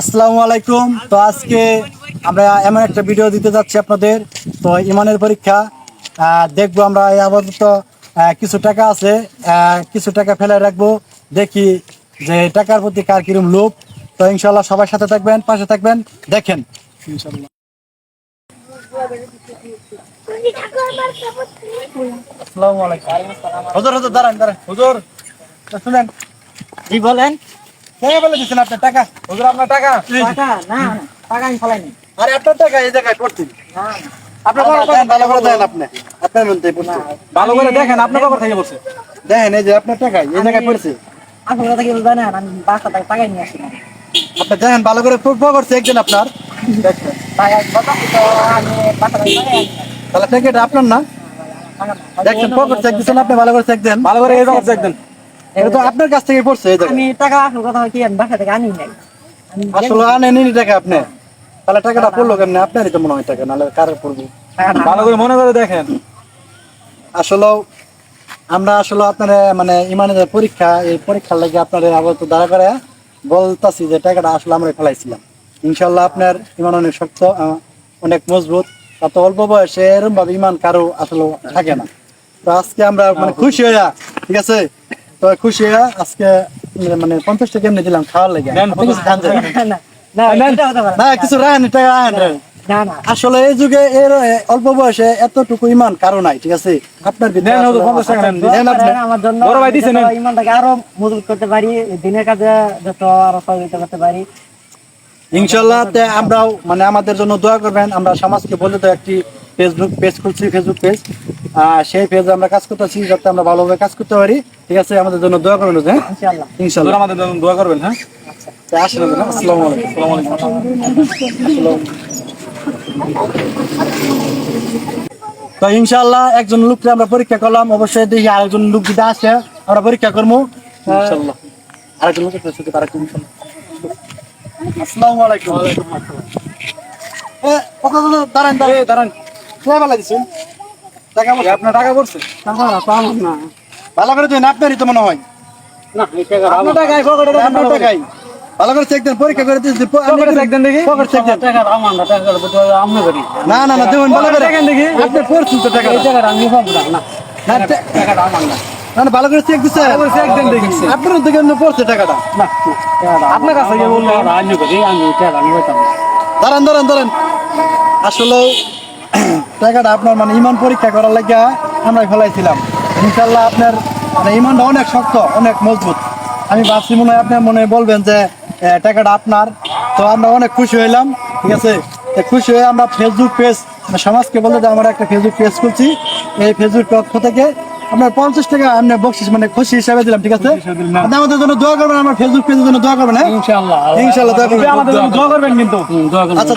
আসসালামু আলাইকুম। তো আজকে আমরা এমন একটা ভিডিও দিতে যাচ্ছি আপনাদের। তো ইমানের পরীক্ষা দেখব আমরা আপাতত কিছু টাকা আছে কিছু টাকা ফেলে রাখব। দেখি যে টাকার প্রতি কার কিরম লোভ। তো ইনশাল্লাহ সবার সাথে থাকবেন পাশে থাকবেন দেখেন। ইনশাল্লাহ আসসালামু হুজুর হুজুর দাঁড়ান দাঁড়ান। হুজুর শুনেন। জি বলেন? কে বলে দিচ্ছেন আপনার টাকা। হুজুর আপনার টাকা। টাকা? না না, টাকা আমি ফলাইনি। আরে আপনার টাকা এই জায়গায় পড়ছি। না ভালো করে দেখেন আপনি। আপনার মধ্যে পড়ছে। ভালো করে দেখেন আপনার কবর থেকে বলছে। দেখেন এই যে আপনার টাকা এই জায়গায় পড়ছে। আসল কথা কি বলবেন আমি বাসা থেকে টাকা নিয়ে আসি না। আপনি দেখেন ভালো করে ফুটবল করছে একজন আপনার। তাহলে টাকাটা আপনার না? পকেট চেক দিচ্ছেন আপনি ভালো করে চেক দেন ভালো করে এই জগৎ দেখবেন এটা তো আপনার কাছ থেকে পড়ছে এই আমি টাকা আসল কথা কি আমি বাসা থেকে আনি নাই আসলে আনেনি টাকা আপনি? তাহলে টাকাটা পড়ল কেমনে? আপনারই তো মনে হয় টাকা নাহলে কারে পড়ব। ভালো করে মনে করে দেখেন। আসলে আমরা আসলে আপনার মানে ইমানের পরীক্ষা এই পরীক্ষার লাগে আপনার আবার তো দাঁড়া করে বলতাছি যে টাকাটা আসলে আমরা ফেলাইছিলাম। ইনশাল্লাহ আপনার ইমান অনেক শক্ত আহ, অনেক মজবুত। তত অল্প বয়সে এরকম ভাবে ইমান কারও আসলে থাকে না। তো আজকে আমরা মানে খুশি হইয়া ঠিক আছে? তো খুশি আজকে মানে পঞ্চাশ টাকা এমনি দিলাম খাওয়ার লাগে? কিছু না এটা কিছু আসলে এই যুগে এর অল্প বয়সে এতটুকু ইমান কারও নাই ঠিক আছে? আপনার? ইমানটাকে আরও মজবুত করতে পারি দিনের কাজে যত আরও সহযোগিতা করতে পারি ইনশাল্লাহ আমরাও মানে আমাদের জন্য দোয়া করবেন আমরা সমাজকে বলে তো একটি ফেসবুক পেজ খুলছি ফেসবুক পেজ সেই পেজে আমরা কাজ করতেছি যাতে আমরা ভালোভাবে কাজ করতে পারি। ঠিক আছে আমাদের জন্য দোয়া করবেন হ্যাঁ? ইনশাল্লাহ। আমাদের জন্য দোয়া করবেন হ্যাঁ? আসসালামু আলাইকুম। আলাইকুম। তো ইনশাল্লাহ একজন লোককে আমরা পরীক্ষা করলাম অবশ্যই দেখি আরেকজন লোক যদি আসে আমরা পরীক্ষা করব। ইনশাল্লাহ। আরেকজন লোকের কাছে তারা ইনশাল্লাহ আসসালামু এ, কথা বলো, দাঁড়ান। দাঁড়ান দাঁড়ান। কে ভালো দিছেন? টাকা এই আপনার টাকা পড়ছে? ভালো করে দিন আপনারই তো মনে হয়। আপনার টাকায় পকেটে আপনার টাকাই ভালো করে চেক দেন পরীক্ষা করে পকেটে দেন দেখি। পকেট চেক দেন। না না না ভালো করে। দেখেন দেখি। আপনি পড়ছেন তো টাকা না টে- না। ভালো করে চেক দিচ্ছে ভালো করে check দেন দেখি। আপনার এমনি পড়ছে টাকাটা। আপনার কাছে গিয়ে বলল দাঁড়ান দাঁড়ান দাঁড়ান। আসলে টাকাটা আপনার মানে ইমান পরীক্ষা করার লাগে আমরা ফেলাইছিলাম। ইনশাল্লাহ আপনার মানে ইমানটা অনেক শক্ত অনেক মজবুত। আমি ভাবছি মনে হয় আপনার মনে বলবেন যে টাকাটা আপনার। তো আমরা অনেক খুশি হইলাম ঠিক আছে? খুশি হয়ে আমরা ফেসবুক পেজ সমাজকে বলতে যে আমরা একটা ফেসবুক পেজ খুলছি। এই ফেসবুক পক্ষ থেকে আপনার পঞ্চাশ টাকা আমরা বকশিস মানে খুশি হিসাবে দিলাম ঠিক আছে? আপনি আমাদের জন্য দোয়া করবেন আমার ফেসবুক পেজের জন্য দোয়া করবেন হ্যাঁ? ইনশাল্লাহ ইনশাল্লাহ দোয়া করবেন। আমাদের জন্য দোয়া করবেন কিন্তু। আচ্ছা